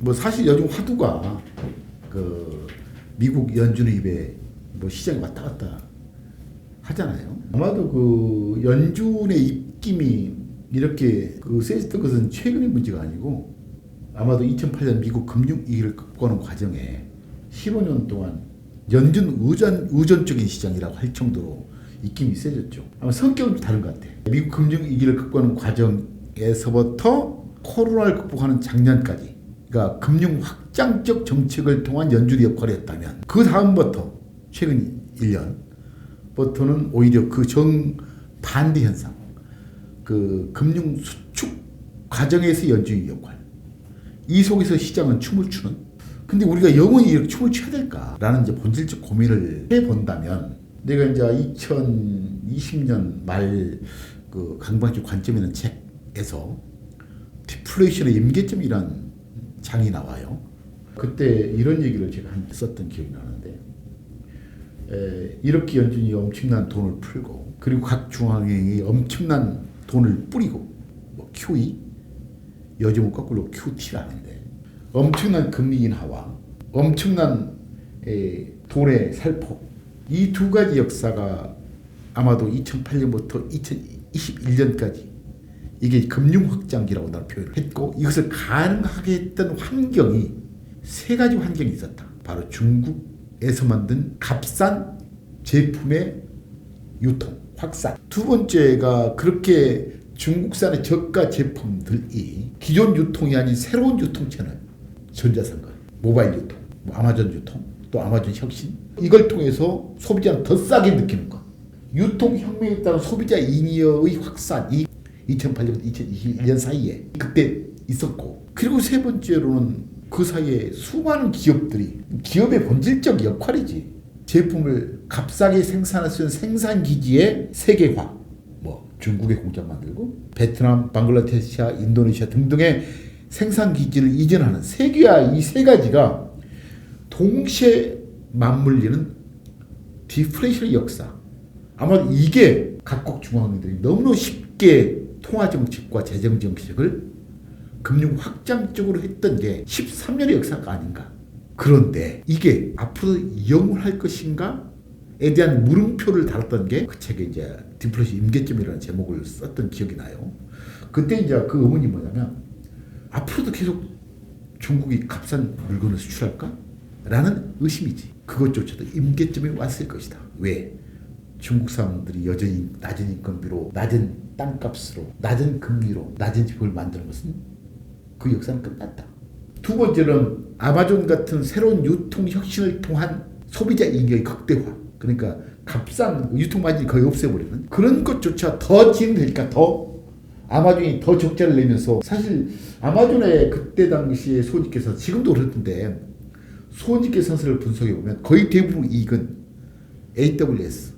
뭐 사실 요즘 화두가 그 미국 연준의 입에 뭐 시장에 왔다 갔다 하잖아요. 아마도 그 연준의 입김이 이렇게 그 세졌던 것은 최근의 문제가 아니고 아마도 2008년 미국 금융 위기를 극복하는 과정에 15년 동안 연준 의전 의존적인 시장이라고 할 정도로 입김이 세졌죠. 아마 성격은 좀 다른 것 같아. 미국 금융 위기를 극복하는 과정에서부터 코로나를 극복하는 작년까지, 그러니까 금융 확장적 정책을 통한 연준의 역할이 었다면 그 다음부터 최근 1년부터는 오히려 그 정 반대 현상, 그 금융 수축 과정에서 연준의 역할, 이 속에서 시장은 춤을 추는. 근데 우리가 영원히 이렇게 춤을 춰야 될까라는 이제 본질적 고민을 해 본다면 내가 이제 2020년 말 그 강방주 관점이라는 책에서 디플레이션의 임계점이라는 장이 나와요. 그때 이런 얘기를 제가 한- 썼던 기억이 나는데 에, 이렇게 연준이 엄청난 돈을 풀고 그리고 각 중앙은행이 엄청난 돈을 뿌리고 뭐 QE 요즘은 거꾸로 QT라는데 엄청난 금리 인하와 엄청난 에, 돈의 살폭 이 두 가지 역사가 아마도 2008년부터 2021년까지 이게 금융 확장기라고 나는 표현을 했고 이것을 가능하게 했던 환경이 세 가지 환경이 있었다. 바로 중국에서 만든 값싼 제품의 유통, 확산. 두 번째가 그렇게 중국산의 저가 제품들이 기존 유통이 아닌 새로운 유통 채널, 전자상거, 모바일 유통, 뭐 아마존 유통, 또 아마존 혁신? 이걸 통해서 소비자는 더 싸게 느끼는 것. 유통 혁명에 따른 소비자 인여의 확산 이 2008년부터 2021년 사이에 그때 있었고 그리고 세 번째로는 그 사이에 수많은 기업들이 기업의 본질적 역할이지. 제품을 값싸게 생산할 수 있는 생산 기지의 세계화. 뭐 중국에 공장 만들고 베트남, 방글라데시아, 인도네시아 등등의 생산 기지를 이전하는 세계화 이 세 가지가 동시에 맞물리는 디플레이션의 역사. 아마 이게 각국 중앙은행들이 너무나 쉽게 통화 정책과 재정 정책을 금융 확장 쪽으로 했던 게 13년의 역사가 아닌가. 그런데 이게 앞으로 영원할 것인가에 대한 물음표를 달았던 게 그 책에 이제 디플레이션 임계점이라는 제목을 썼던 기억이 나요. 그때 이제 그 의문이 뭐냐면 앞으로도 계속 중국이 값싼 물건을 수출할까? 라는 의심이지. 그것조차도 임계점이 왔을 것이다. 왜? 중국 사람들이 여전히 낮은 인건비로, 낮은 땅값으로, 낮은 금리로, 낮은 집을 만드는 것은 그 역사는 끝났다. 두 번째는 아마존 같은 새로운 유통 혁신을 통한 소비자 인격의 극대화. 그러니까 값싼 유통 마진이 거의 없애버리는 그런 것조차 더 진행될까 더 아마존이 더 적자를 내면서 사실 아마존의 그때 당시에 손익계산 지금도 그렇던데 손익계산서를 분석해 보면 거의 대부분 이익은 AWS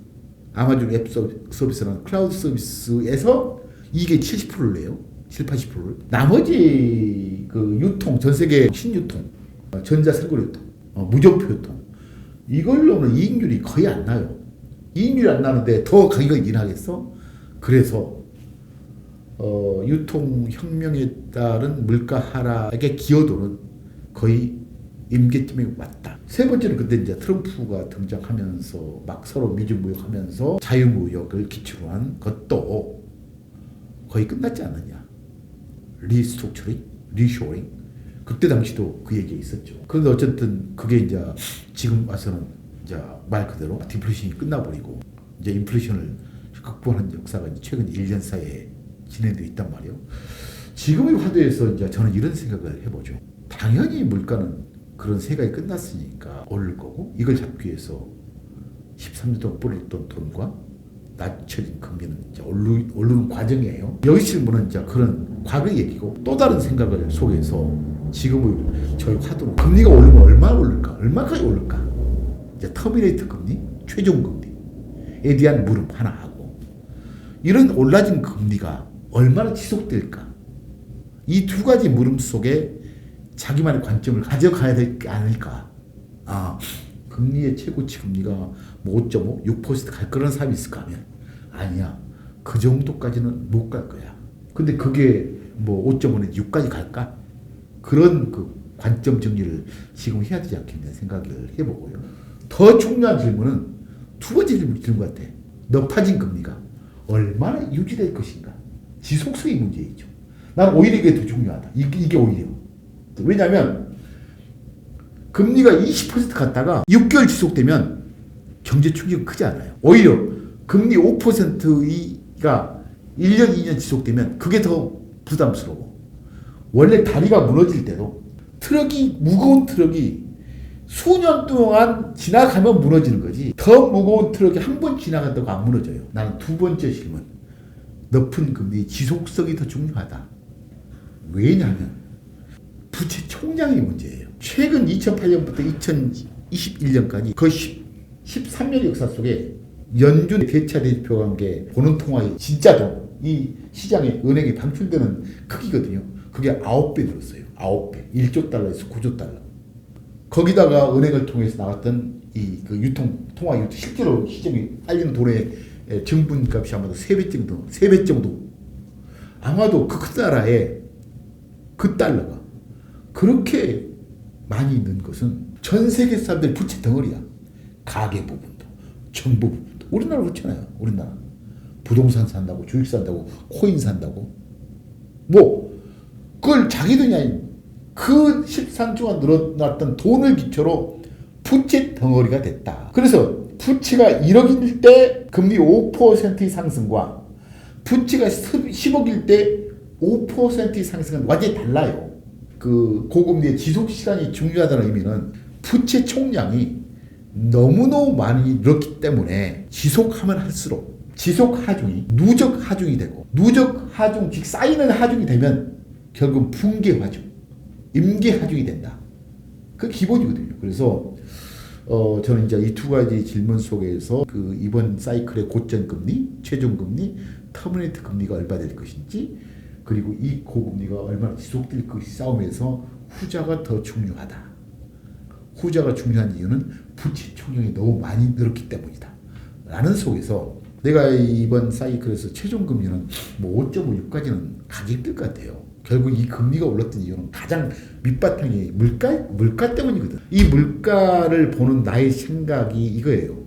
아마존 앱 서비- 서비스라는 클라우드 서비스에서 이게 70%를 내요. 7, 80%를. 나머지 그 유통 전 세계 신유통, 어, 전자 세고 유통, 어, 무점표 유통 이걸로는 이익률이 거의 안 나요. 이익률이 안 나는데 더 가격이 인하겠어? 그래서 어, 유통 혁명에 따른 물가 하락의 기여도는 거의 임계점에 왔다. 세 번째는 그때 이제 트럼프가 등장하면서 막 서로 미중 무역하면서 자유무역을 기초로 한 것도 거의 끝났지 않느냐. 리스트럭처링, 리쇼링. 그때 당시도 그 얘기 있었죠. 그런데 어쨌든 그게 이제 지금 와서는 이제 말 그대로 디플레이션이 끝나버리고 이제 인플레이션을 극복하는 역사가 이제 최근 1년 사이에 진행되어 있단 말이에요. 지금의 화두에서 이제 저는 이런 생각을 해보죠. 당연히 물가는 그런 세가이 끝났으니까 오를 거고 이걸 잡기 위해서 13년 동안 뿌렸던 돈과 낮춰진 금리는 이제 오르, 오르는 과정이에요. 여기 질문은 이제 그런 과거 얘기고 또 다른 생각을 속에서 지금의 저희 화두는 금리가 오르면 얼마 오를까? 얼마까지 오를까? 이제 터미네이터 금리, 최종 금리에 대한 물음 하나 하고 이런 올라진 금리가 얼마나 지속될까? 이 두 가지 물음 속에 자기만의 관점을 가져가야 되지 않을까? 아, 금리의 최고치 금리가 뭐 5.5, 6%갈 그런 사람이 있을까 하면 아니야. 그 정도까지는 못 갈 거야. 근데 그게 뭐 5.5에서 6까지 갈까? 그런 그 관점 정리를 지금 해야 되지 않겠냐 생각을 해보고요. 더 중요한 질문은 두 번째 질문 같아. 높아진 금리가 얼마나 유지될 것인가? 지속성의 문제이죠. 나는 오히려 이게 더 중요하다. 이게, 이게 오히려. 왜냐하면 금리가 20% 갔다가 6개월 지속되면 경제 충격은 크지 않아요. 오히려 금리 5%가 1년, 2년 지속되면 그게 더 부담스러워. 원래 다리가 무너질 때도 트럭이, 무거운 트럭이 수년 동안 지나가면 무너지는 거지. 더 무거운 트럭이 한 번 지나간다고 안 무너져요. 나는 두 번째 질문. 높은 금리의 지속성이 더 중요하다. 왜냐하면 부채 총량이 문제예요. 최근 2008년부터 2021년까지 거의 10, 13년 역사 속에 연준 대차 대표 관계 보는 통화의 진짜 돈, 이 시장에 은행에 방출되는 크기거든요. 그게 9배 늘었어요. 9배. 1조 달러에서 9조 달러. 거기다가 은행을 통해서 나왔던 이 그 유통 통화 유통 실제로 시장에 알리는 돈의 에, 정분값이 아마도 3배 정도, 3배 정도. 아마도 그큰 나라에 그 달러가 그렇게 많이 는 것은 전 세계 사람들 부채 덩어리야. 가계 부분도, 정부 부분도. 우리나라 그렇잖아요. 우리나라. 부동산 산다고, 주식 산다고, 코인 산다고. 뭐, 그걸 자기 돈이 아닌 그 13조가 늘어났던 돈을 기초로 부채 덩어리가 됐다. 그래서 부채가 1억일 때 금리 5%의 상승과 부채가 10억일 때 5%의 상승은 완전히 달라요. 그 고금리의 지속 시간이 중요하다는 의미는 부채 총량이 너무너무 많이 늘었기 때문에 지속하면 할수록 지속 하중이 누적 하중이 되고 누적 하중 즉 쌓이는 하중이 되면 결국 분계 하중, 임계 하중이 된다. 그 기본이거든요. 그래서 어 저는 이제 이 두 가지 질문 속에서 그 이번 사이클의 고점 금리, 최종 금리, 터미네이트 금리가 얼마 될 것인지 그리고 이 고금리가 얼마나 지속될 것이 싸움에서 후자가 더 중요하다. 후자가 중요한 이유는 부채 총량이 너무 많이 늘었기 때문이다. 라는 속에서 내가 이번 사이클에서 최종 금리는 뭐 5.56까지는 가겠을 것 같아요. 결국 이 금리가 올랐던 이유는 가장 밑바탕이 물가 물가 때문이거든. 이 물가를 보는 나의 생각이 이거예요.